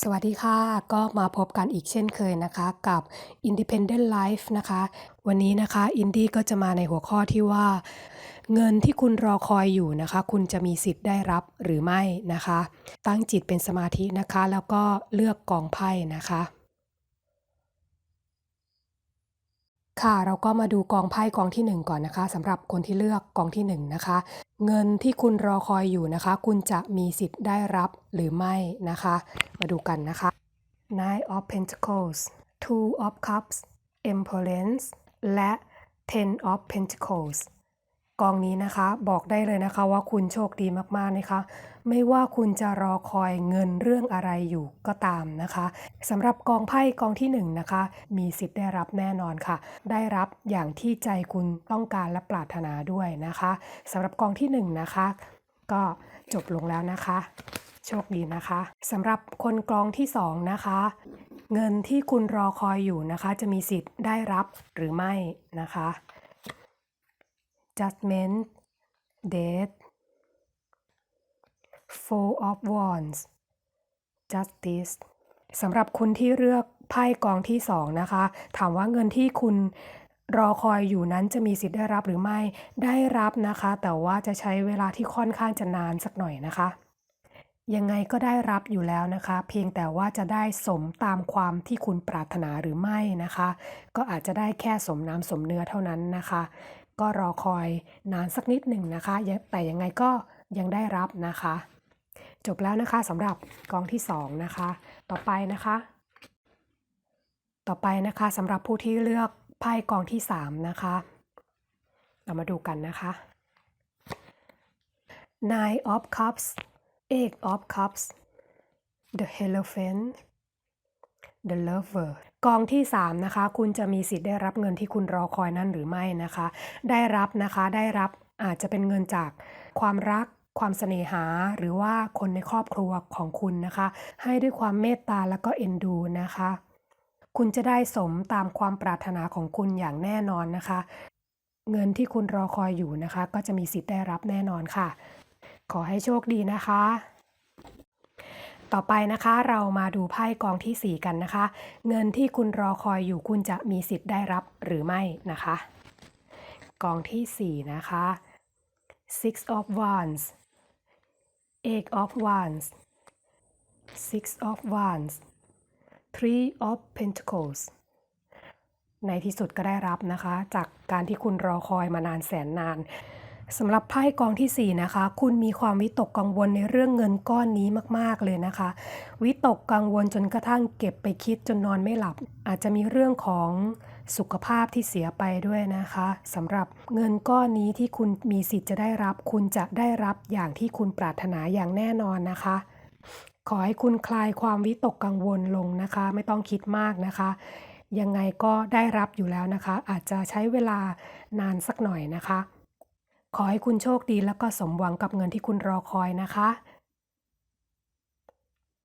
สวัสดีค่ะ ก็มาพบกันอีกเช่นเคยนะคะ กับ Independent Life นะคะ วันนี้นะคะอินดี้ก็จะมาในหัวข้อที่ว่า เงินที่คุณรอคอยอยู่นะคะ คุณจะมีสิทธิ์ได้รับหรือไม่นะคะ ตั้งจิตเป็นสมาธินะคะ แล้วก็เลือกกองไพ่นะคะ ค่ะเราก็มาดูกองไพ่กองที่หนึ่งก่อนนะคะสำหรับคนที่เลือกกองที่หนึ่งนะคะเงินที่คุณรอคอยอยู่นะคะ คุณจะมีสิทธิ์ได้รับหรือไม่นะคะ มาดูกันนะคะ Nine of Pentacles Two of Cups Emperance และ Ten of Pentacles กองนี้นะคะ บอกได้เลยนะคะว่าคุณโชคดีมากๆนะคะ ไม่ว่าคุณจะรอคอยเงินเรื่องอะไรอยู่ก็ตามนะคะสำหรับกองไพ่กองที่หนึ่งนะคะ มีสิทธิ์ได้รับแน่นอนค่ะ ได้รับอย่างที่ใจคุณต้องการและปรารถนาด้วยนะคะสำหรับกองที่หนึ่งนะคะ ก็จบลงแล้วนะคะ โชคดีนะคะสำหรับคนกองที่สองนะคะเงินที่คุณรอคอยอยู่นะคะ จะมีสิทธิ์ได้รับหรือไม่นะคะ judgment death four of wands justice สำหรับคุณที่เลือกไพ่กองที่สองนะคะ ถามว่าเงินที่คุณรอคอยอยู่นั้นจะมีสิทธิ์ได้รับหรือไม่ได้รับนะคะ แต่ว่าจะใช้เวลาที่ค่อนข้างจะนานสักหน่อยนะคะ ยังไงก็ได้รับอยู่แล้วนะคะ เพียงแต่ว่าจะได้สมตามความที่คุณปรารถนาหรือไม่นะคะ ก็อาจจะได้แค่สมน้ำสมเนื้อเท่านั้นนะคะ ก็รอคอยนานสักนิดหนึ่งนะคะ แต่ยังไงก็ยังได้รับนะคะ จบแล้วนะคะสำหรับกองที่สองนะคะ ต่อไปนะคะ ต่อไปนะคะสำหรับผู้ที่เลือกไพ่กองที่สามนะคะ เรามาดูกันนะคะ Nine of Cups Eight of Cups The Hierophant The Lover กองที่ 3 นะคะ คุณจะมีสิทธิ์ได้รับเงินที่คุณรอคอยนั้นหรือไม่นะคะ ได้รับนะคะได้รับอาจจะเป็นเงินจากความรักความเสน่หาหรือว่าคนในครอบครัวของคุณนะคะ ให้ด้วยความเมตตาแล้วก็เอ็นดูนะคะ คุณจะได้สมตามความปรารถนาของคุณอย่างแน่นอนนะคะ เงินที่คุณรอคอยอยู่นะคะ ก็จะมีสิทธิ์ได้รับแน่นอนค่ะ ขอให้โชคดีนะคะ ต่อไปนะคะเรามาดูไพ่กองที่ 4 กันนะคะ เงินที่คุณรอคอยอยู่คุณจะมีสิทธิ์ได้รับหรือไม่นะคะ กองที่ 4 นะคะ six of wands eight of wands six of wands three of pentacles ในที่สุดก็ได้รับนะคะ จากการที่คุณรอคอยมานานแสนนาน สำหรับไพ่กองที่ 4 นะคะ คุณมีความวิตกกังวลในเรื่องเงินก้อนนี้มากๆเลยนะคะ วิตกกังวลจนกระทั่งเก็บไปคิดจนนอนไม่หลับ อาจจะมีเรื่องของสุขภาพที่เสียไปด้วยนะคะสำหรับเงินก้อนนี้ที่คุณมีสิทธิ์จะได้รับ คุณจะได้รับอย่างที่คุณปรารถนาอย่างแน่นอนนะคะ ขอให้คุณคลายความวิตกกังวลลงนะคะ ไม่ต้องคิดมากนะคะยังไงก็ได้รับอยู่แล้วนะคะ อาจจะใช้เวลานานสักหน่อยนะคะ ขอให้คุณโชคดีแล้วก็สมหวังกับเงินที่คุณรอคอยนะคะ